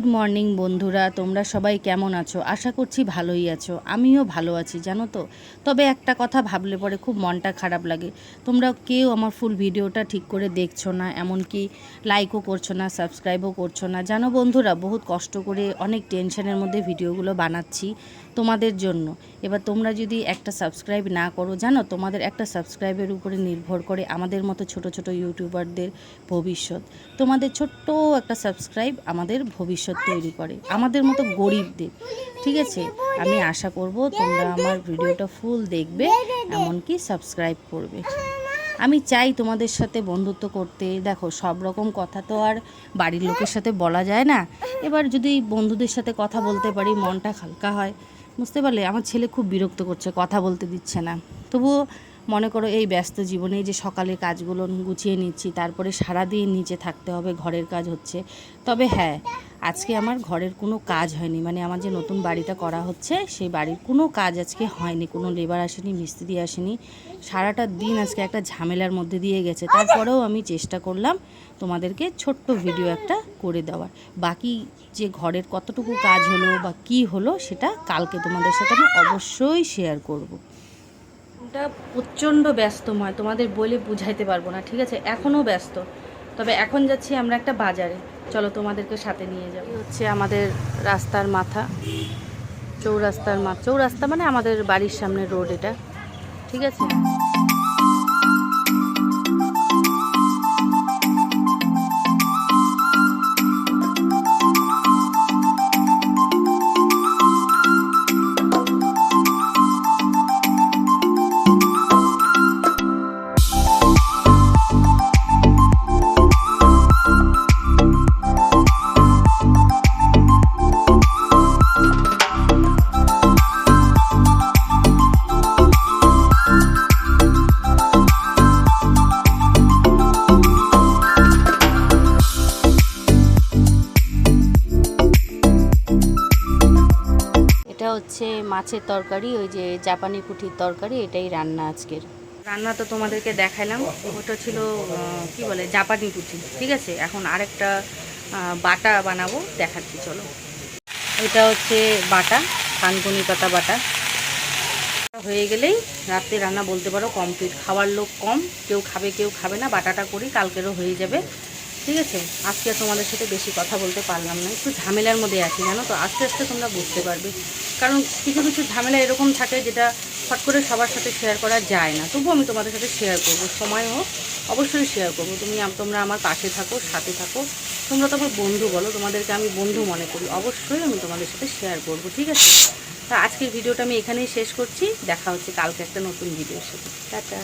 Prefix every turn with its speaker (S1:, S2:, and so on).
S1: Good morning বন্ধুরা। তোমরা সবাই কেমন আছো? আশা করছি ভালোই আছো। আমিও ভালো আছি, জানো তো? তবে একটা কথা ভাবলে পরে খুব মনটা খারাপ লাগে। তোমরা কেউ আমার ফুল ভিডিওটা ঠিক করে দেখছ না, এমনকি লাইকও করছ না সাবস্ক্রাইবও করছ না। জানো বন্ধুরা, বহুত কষ্ট করে অনেক টেনশনের মধ্যে ভিডিওগুলো বানাচ্ছি। তোমাদের জন্য। এবার তোমরা যদি একটা সাবস্ক্রাইব না করো, জানো? তোমাদের একটা সাবস্ক্রাইবের উপরে নির্ভর করে আমাদের মতো ছোট ছোট ইউটিউবারদের ভবিষ্যৎ। তোমাদের ছোট্ট একটা সাবস্ক্রাইব আমাদের ভবিষ্যৎ তৈরি করে। আমাদের মতো গরিবদের। ঠিক আছে? আমি আশা করব তোমরা আমার ভিডিওটা ফুল দেখবে, এমনকি সাবস্ক্রাইব করবে। আমি চাই তোমাদের সাথে বন্ধুত্ব করতে। দেখো, সব রকম কথা তো আর বাড়ির লোকের সাথে বলা যায় না। এবার যদি বন্ধুদের সাথে কথা বলতে পারি, মনটা হালকা হয়। বুঝতে পারলে আমার ছেলে খুব বিরক্ত করছে কথা বলতে দিচ্ছে না। তবুও মনে করো এই ব্যস্ত জীবনে যে সকালে কাজগুলো গুছিয়ে নিচ্ছি, তারপরে সারাদিন নিচে থাকতে হবে, ঘরের কাজ হচ্ছে। তবে হ্যাঁ আজকে আমার ঘরের কোনো কাজ হয়নি। মানে আমার যে নতুন বাড়িটা করা হচ্ছে, সেই বাড়ির কোনো কাজ আজকে হয়নি। কোনো লেবার আসেনি, মিস্ত্রি আসেনি। সারাটা দিন আজকে একটা ঝামেলার মধ্যে দিয়ে গেছে। তারপরেও আমি চেষ্টা করলাম তোমাদেরকে ছোট্ট ভিডিও একটা করে দেওয়ার। বাকি যে ঘরের কতটুকু কাজ হলো বা কি হলো, সেটা কালকে তোমাদের সাথে আমি অবশ্যই শেয়ার করব। ওটা প্রচণ্ড ব্যস্তময়, তোমাদের বলে বুঝাইতে পারব না, ঠিক আছে? এখনও ব্যস্ত। তবে এখন যাচ্ছি আমরা একটা বাজারে। চলো তোমাদেরকে সাথে নিয়ে যাব। হচ্ছে আমাদের রাস্তার মাথা, চৌরাস্তার মাথা চৌরাস্তা মানে আমাদের বাড়ির সামনে রোড এটা, ঠিক আছে? হচ্ছে মাছের তরকারি, ওই যে জাপানি পুঁঠির তরকারি, এটাই রান্না আজকের। রান্না তো তোমাদেরকে দেখাইলাম। ওটা ছিল কি বলে, জাপানি পুঁঠি, ঠিক আছে? এখন আরেকটা বাটা বানাবো, দেখাচ্ছি, চলো। এটা হচ্ছে বাটা থানকুনি পাতা বাটা। হয়ে গেলেই রাত্রে রান্না বলতে পারো কমপ্লিট খাওয়ার লোক কম, কেউ খাবে কেউ খাবে না, বাটাটা করি, কালকেরও হয়ে যাবে। ঠিক আছে? আজকে তোমাদের সাথে বেশি কথা বলতে পারলাম না। একটু ঝামেলার মধ্যে আছি, জানো তো? আস্তে আস্তে তোমরা বুঝতে পারবে। কারণ কিছু কিছু ঝামেলা এরকম থাকে যেটা ফট করে সবার সাথে শেয়ার করা যায় না। তবুও আমি তোমাদের সাথে শেয়ার করব। সময় হোক, অবশ্যই শেয়ার করব। তুমি তোমরা আমার পাশে থাকো, সাথে থাকো। তোমরা তো আমার বন্ধু বলো, তোমাদেরকে আমি বন্ধু মনে করি। অবশ্যই আমি তোমাদের সাথে শেয়ার করব, ঠিক আছে? তা আজকের ভিডিওটা আমি এখানেই শেষ করছি। দেখা হচ্ছে কালকে একটা নতুন ভিডিওর সাথে। টাটা।